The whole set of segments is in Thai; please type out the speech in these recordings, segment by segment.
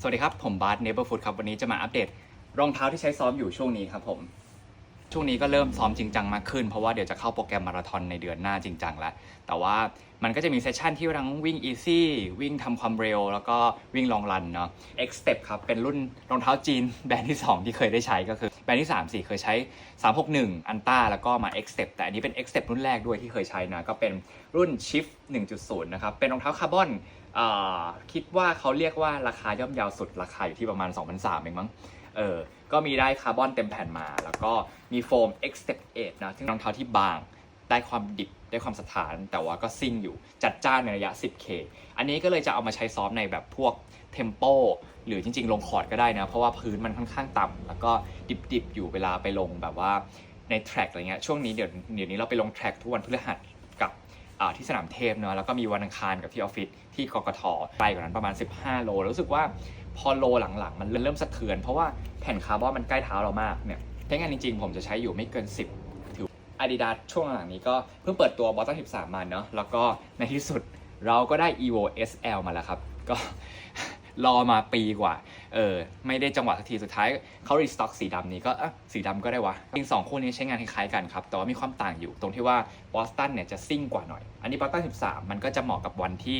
สวัสดีครับ ผมบาสเนเบอร์ฟูดครับ วันนี้จะมาอัปเดตรองเท้าที่ใช้ซ้อมอยู่ช่วงนี้ครับผม ช่วงนี้ก็เริ่มซ้อมจริงจังมากขึ้น เพราะว่าเดี๋ยวจะเข้าโปรแกรมมาราธอนในเดือนหน้าจริงจังแล้ว แต่ว่ามันก็จะมีเซสชันที่ทั้งวิ่งอีซี่วิ่งทำความเร็ว แล้วก็วิ่งลองรันเนาะ X Step ครับ เป็นรุ่นรองเท้าจีนแบรนด์ที่ 2 ที่เคยได้ใช้ก็คือ แบรนด์ที่ 3 4 เคยใช้ 361 อันต้าแล้วก็มา X Step แต่อันนี้เป็น X Step รุ่นแรกด้วยที่เคยใช้นะก็เป็นรุ่น Shift 1.0 นะครับเป็นรองเท้าคาร์บอนอ่าคิดว่าเขาเรียกว่าราคาย่อมเยาวสุดราคาอยู่ที่ประมาณ2,300เองมั้ง เออ ก็มีได้คาร์บอนเต็มแผ่นมา แล้วก็มีโฟม X Step 8นะซึ่งรองเท้าที่บางได้ความดิบได้ความสถานแต่ว่าก็ซิ่งอยู่จัดจ้านในระยะ 10K อันนี้ก็เลยจะเอามาใช้ซ้อมในแบบพวกเทมโปหรือจริง ๆ ลงคอร์ดก็ได้นะ เพราะว่าพื้นมันค่อนข้างต่ำแล้วก็ดิบๆ อยู่เวลาไปลงแบบว่าในแทร็กอะไรเงี้ยช่วงนี้เดี๋ยวเดี๋ยวนี้เราไปลงแทร็กทุกวันพฤหัสกับที่สนามเทพเนาะแล้วก็มีวันอังคารกับที่ออฟฟิศที่กกทไปกว่านั้นประมาณ 15 โลแล้วรู้สึกว่า พอโลหลังๆ มันเริ่มสะเทือน เพราะว่าแผ่นคาร์บอนมันใกล้เท้าเรามากเนี่ยใช้งานจริงๆ ผมจะใช้อยู่ไม่เกิน 10 ถือ Adidas ช่วงหลังนี้ก็เพิ่งเปิดตัว Bottom 13 มาเนาะแล้วก็ในที่สุดเราก็ได้ Evo SL มาแล้วครับ ก็รอมาปีกว่า เออ ไม่ได้จังหวะสักที สุดท้ายเขารีสต็อกสีดำนี้ก็อสีดำก็ได้วะ จริงสองคู่นี้ใช้งานคล้ายๆกันครับ แต่ว่ามีความต่างอยู่ตรงที่ว่าบอสตันเนี่ยจะซิ่งกว่าหน่อย อันนี้บอสตัน13 มันก็จะเหมาะกับวันที่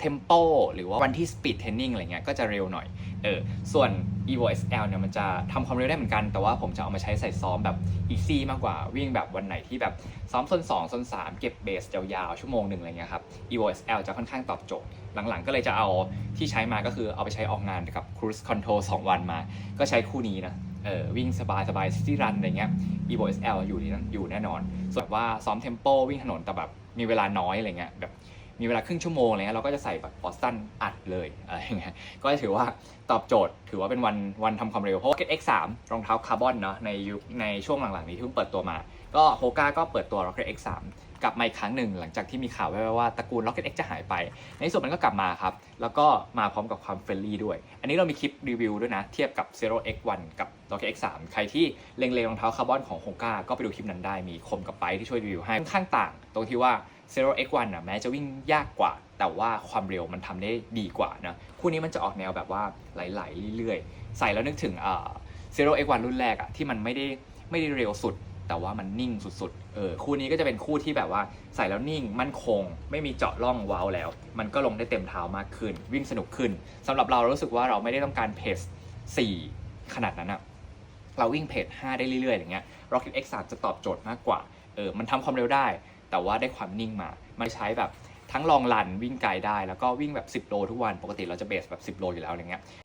เทมโปหรือว่าวันที่สปีดเทรนนิ่งอะไรเงี้ยก็จะเร็วหน่อยเออส่วน Evo SL เนี่ยมันจะทำความเร็วได้เหมือนกัน แต่ว่าผมจะเอามาใช้ใส่ซ้อมแบบ easy มากกว่าวิ่งแบบวันไหนที่แบบซ้อมโซน2โซน3 เก็บเบสยาวๆ ชั่วโมงหนึ่งอะไรเงี้ยครับ Evo SL จะค่อนข้างตอบโจทย์ หลังๆ ก็เลยจะเอาที่ใช้มาก็คือเอาไปใช้ออกงานกับ Cruise Control 2 วันมา ก็ใช้คู่นี้นะเออวิ่งสบายสบายซิตี้รันอะไรเงี้ย Evo SL อยู่ที่อยู่แน่นอน ส่วนว่าซ้อมเทมโปวิ่งถนนแต่แบบมีเวลาน้อยอะไรเงี้ยแบบ มีเวลาครึ่งชั่วโมงอะไรเงี้ยเราก็จะใส่แบบบอสตันอัดเลยอะไรเงี้ยก็ถือว่าตอบโจทย์ ถือว่าเป็นวันวันทำความเร็วเพราะว่า Rocket X3 รองเท้าคาร์บอนเนาะในยุคในช่วงหลังๆนี้ที่เพิ่งเปิดตัวมา ก็โฮก้าก็เปิดตัว Rocket X3 กลับมาอีกครั้งหนึ่งหลังจากที่มีข่าวแว่วๆว่าตระกูล Rocket X จะหายไป ในที่สุดมันก็กลับมาครับ แล้วก็มาพร้อมกับความเฟรนลี่ด้วย อันนี้เรามีคลิปรีวิวด้วยนะ เทียบกับ Zero X1 กับ Rocket X3 ใครที่เล็งๆรองเท้าคาร์บอนของโฮก้าก็ไปดูคลิปนั้นได้มีคมกับไปที่ช่วยรีวิวให้ค่อนข้างต่าง ตรงที่ว่า Zero X1 น่ะแม้จะวิ่งยากกว่า แต่ว่าความเร็วมันทำได้ดีกว่านะคู่นี้มันจะออกแนวแบบว่าไหลๆเรื่อยๆ ใส่แล้วนึกถึงอ่า Zero X1 รุ่นแรกอะที่มันไม่ได้ไม่ได้เร็วสุด แต่ว่ามันนิ่งสุดๆเออคู่นี้ก็จะเป็นคู่ที่แบบว่าใส่แล้วนิ่งมั่นคง ไม่มีเจาะร่องว้าวแล้ว มันก็ลงได้เต็มเท้ามากขึ้น วิ่งสนุกขึ้นสำหรับเราเรารู้สึกว่าเราไม่ได้ต้องการเพจ4ขนาดนั้นอะเราวิ่งเพจ5ได้เรื่อยๆอย่างเงี้ย Rocket X3 จะตอบโจทย์มากกว่า เออ มันทำความเร็วได้ แต่ว่าได้ความนิ่งมามันใช้แบบทั้งลองลันวิ่งไกลได้แล้วก็วิ่งแบบ 10 โลทุกวัน ปกติเราจะเบสแบบ 10 โลอยู่แล้วอะไรเงี้ย